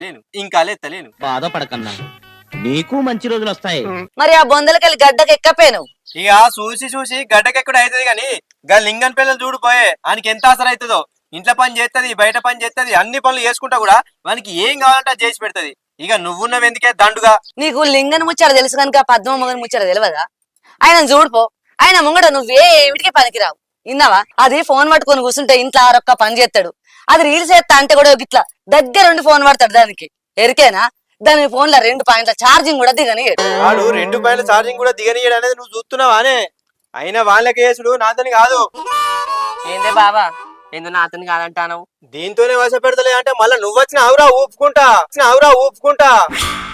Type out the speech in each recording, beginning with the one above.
లేను. ఇంకా లేత్తలేను బాధపడకన్నా. నీకు మంచి రోజులు వస్తాయి. మరి ఆ బొందలకెళ్ళి గడ్డకి ఎక్కపోయాను. ఇక చూసి చూసి గడ్డకెక్కడ అవుతుంది కానీ గా లింగన్ పిల్లలు చూడిపోయే ఆయనకి ఎంత ఆసర అవుతుందో ఇంట్లో పని చేస్తుంది బయట పని చేస్తుంది అన్ని పనులు చేసుకుంటా కూడా వానికి ఏం కావాలంటే అది చేసి పెడుతుంది. ఇక నువ్వున్నవి ఎందుకే దండుగా? నీకు లింగన్ ముచ్చాడు తెలుసు కనుక పద్మ మొగన్ ముచ్చాడు తెలియదా ఆయన చూడుపో ఆయన ముంగట నువ్వే ఏమిటికి పనికిరావు. విన్నావా? అది ఫోన్ పట్టుకొని కూర్చుంటే ఇంట్లో ఆరొక్క పని చేస్తాడు. అది రీల్స్ చేస్తా అంటే కూడా ఇట్లా దగ్గరుండి ఫోన్ పడతాడు దానికి. ఎరికేనా? దాని ఫోన్లో రెండు పాయింట్ల ఛార్జింగ్ కూడా దిగనియడు వాడు రెండు పైన ఛార్జింగ్ కూడా దిగనీయడు అనేది నువ్వు చూస్తున్నావానే అయినా వాళ్ళకి వేసుడు నాతోని కాదు. ఏందే బాబా ఏందో నా అతను కాదంటాను దీంతోనే వస పెడతలే అంటే మళ్ళీ నువ్వు వచ్చిన ఆవురా ఊపుకుంటా వచ్చిన ఆవురా ఊపుకుంటా.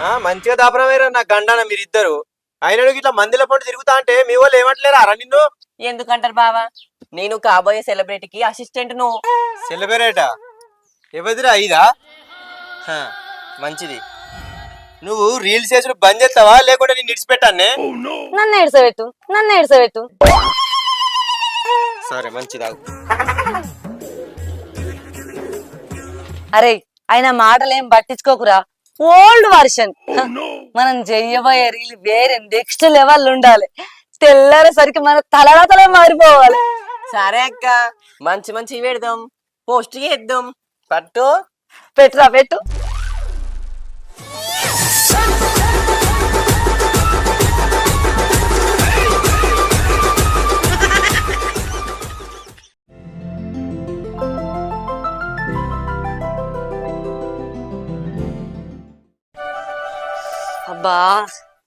ఆ మంచిగా దాపరమేరా నా గండాన మీరిద్దరు. అయినా ఇట్లా మందిల పండు తిరుగుతా అంటే మీ వాళ్ళు ఏమంటలేరా రా నిన్ను? ఎందుకంటారు బావా? నేను కాబోయే సెలబ్రిటీకి అసిస్టెంట్ను. సెలబ్రేటా? ఎవరిదిరా ఇదా? హ, మంచిది. నువ్వు రీల్స్ చేసుడు బంద్ చేస్తావా? లేకుంటే నేను ఇడిచిపెట్టానే నన్ను ఏడ్సబెట్టు నన్ను ఏడ్సబెట్టు సరే మంచిదా అరే ఆయన మాటలేం పట్టించుకోకురా. ఓల్డ్ వర్షన్ మనం చెయ్యబోయే రీల్ వేరే నెక్స్ట్ లెవెల్ ఉండాలి. తెల్లారేసరికి మన తలరాతలే మారిపోవాలి. సరే అక్క మంచి మంచి పెడదాం. పోస్ట్ చేద్దాం. పట్టు. పెట్టురా పెట్టు. అబ్బా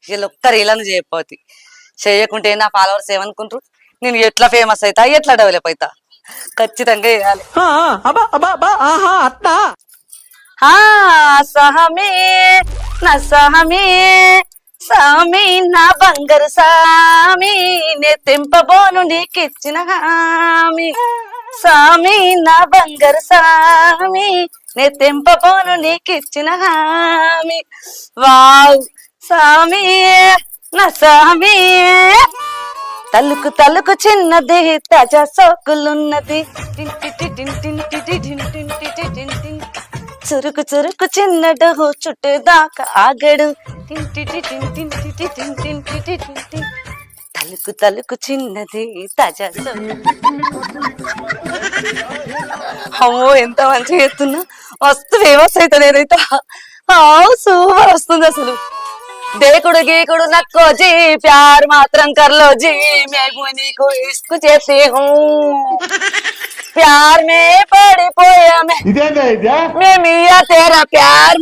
వీళ్ళు ఒక్క రీలను చేయకపోతే. చేయకుంటే నా ఫాలోవర్స్ ఏమనుకుంటారు? నేను ఎట్లా ఫేమస్ అవుతా ఎట్లా డెవలప్ అవుతా ఖచ్చితంగా చేయాలి. సహమే నా సహమే సామి నా బంగారు సామి నే తెంపబోను నీకిచ్చిన హామీ. సామి నా బంగారు సామి నే తెంపబోను నీకిచ్చిన హామి. వావ్ సామి నా సామి. తలుకు తలుకు చిన్నది తాజా సోకులున్నది. చురుకు చురుకు చిన్నడు చుట్టూ దాకా ఆగడు తలుకు తలుకు చిన్నది తాజా. అమ్మో ఎంత మంచిగా ఎత్తున్నా మస్తు ఫేమస్ అవుతా నేనైతే సూపర్ వస్తుంది అసలు. దేకుడు గీకుడు నక్కో జీ ప్యార్ మాత్రం కర్లో జీ మేము నీకు ఇసుకు చేసి ప్యార్ మే పడిపోయా మే ఇదేందా ఇదే? మేము ఇయ్య తేరా ప్యార్